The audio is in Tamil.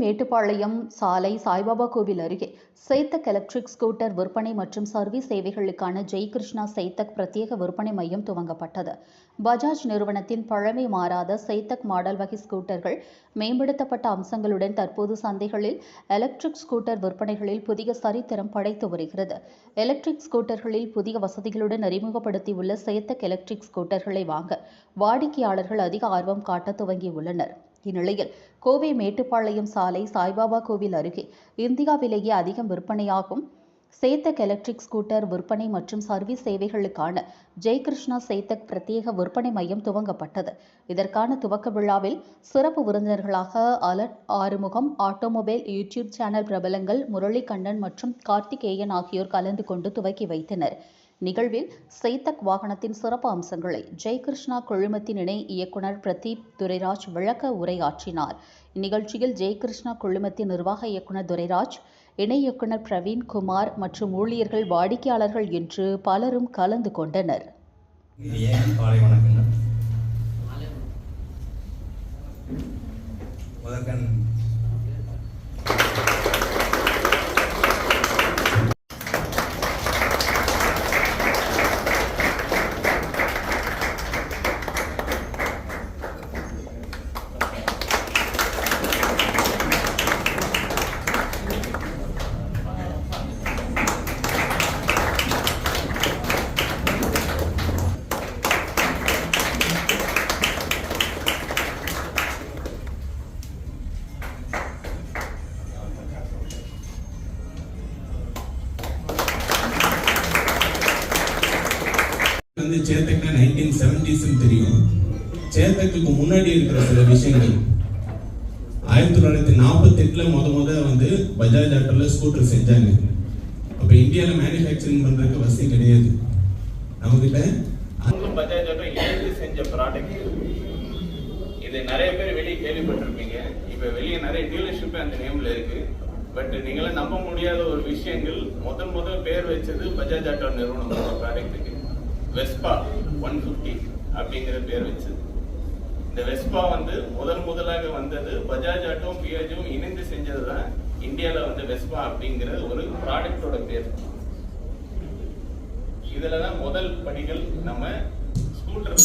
மேட்டுப்பாளையம் சாலை சாய்பாபா கோவில் அருகே சைத்தக் எலக்ட்ரிக் ஸ்கூட்டர் விற்பனை மற்றும் சர்வீஸ் சேவைகளுக்கான ஜெய்கிருஷ்ணா சைத்தக் பிரத்யேக விற்பனை மையம் துவங்கப்பட்டது. பஜாஜ் நிறுவனத்தின் பழமை மாறாத சைத்தக் மாடல் வகை ஸ்கூட்டர்கள் மேம்படுத்தப்பட்ட அம்சங்களுடன் தற்போது சந்தைகளில் எலக்ட்ரிக் ஸ்கூட்டர் விற்பனைகளில் புதிய சரித்திரம் படைத்து வருகிறது. எலக்ட்ரிக் ஸ்கூட்டர்களில் புதிய வசதிகளுடன் அறிமுகப்படுத்தியுள்ள சைத்தக் எலக்ட்ரிக் ஸ்கூட்டர்களை வாங்க வாடிக்கையாளர்கள் அதிக ஆர்வம் காட்ட துவங்கியுள்ளனர். இந்நிலையில் கோவை மேட்டுப்பாளையம் சாலை சாய்பாபா கோவில் அருகே இந்தியாவிலேயே அதிகம் விற்பனையாகும். சேத்தக் எலக்ட்ரிக் ஸ்கூட்டர் விற்பனை மற்றும் சர்வீஸ் சேவைகளுக்கான ஜெய்கிருஷ்ணா சேத்தக் பிரத்யேக விற்பனை மையம் துவங்கப்பட்டது. இதற்கான துவக்க விழாவில் சிறப்பு விருந்தினர்களாக alert Arumugam automobile YouTube channel பிரபலங்கள் முரளிக்கண்ணன் மற்றும் கார்த்திகேயன் ஆகியோர் கலந்து கொண்டு துவக்கி வைத்தனர். நிகழ்வில் செய்தக் வாகனத்தின் சிறப்பு அம்சங்களை ஜெயகிருஷ்ணா குழுமத்தின் இணை இயக்குனர் பிரதீப் துரைராஜ் விளக்க உரையாற்றினார். இந்நிகழ்ச்சியில் ஜெயகிருஷ்ணா குழுமத்தின் நிர்வாக இயக்குனர் துரைராஜ் இணை இயக்குனர் பிரவீன் குமார் மற்றும் ஊழியர்கள் வாடிக்கையாளர்கள் என்று பலரும் கலந்து கொண்டனர். வந்து சேத்தக்னா நைன்டீன் செவன்டிஸ்ன்னு தெரியும். சேத்தக்குக்கு முன்னாடி இருக்கிற சில விஷயங்கள். ஆயிரத்தி தொள்ளாயிரத்தி நாற்பத்தி எட்டில் முத முத வந்து பஜாஜ் ஆட்டோல ஸ்கூட்டர் செஞ்சாங்க. அப்போ இந்தியாவில் மேனுஃபேக்சரிங் பண்ணுறதுக்கு வசதி கிடையாது. நம்மகிட்ட பஜாஜ் ஆட்டோ செஞ்ச ப்ராடக்ட் இது நிறைய பேர் வெளியே கேள்விப்பட்டிருப்பீங்க. இப்போ வெளியே நிறைய டீலர்ஷிப் அந்த நேம்ல இருக்கு. பட் நீங்களும் நம்ப முடியாத ஒரு விஷயங்கள் முதல் முதல் பேர் வச்சது பஜாஜ் ஆட்டோ நிறுவனம் ப்ராடக்ட்டுக்கு வெஸ்பா ஒன் ஃபிஃப்டி அப்படிங்கிற பேர் வச்சது இந்த வெஸ்பா வந்து முதல் முதலாக வந்தது பஜாஜ் ஆட்டோ பியாஜும் இணைந்து செஞ்சது தான் இந்தியாவில் வந்து வெஸ்பா அப்படிங்கிற ஒரு ப்ராடக்டோட பேர். இதுல தான் முதல் படிகள் நம்ம ஸ்கூட்டர்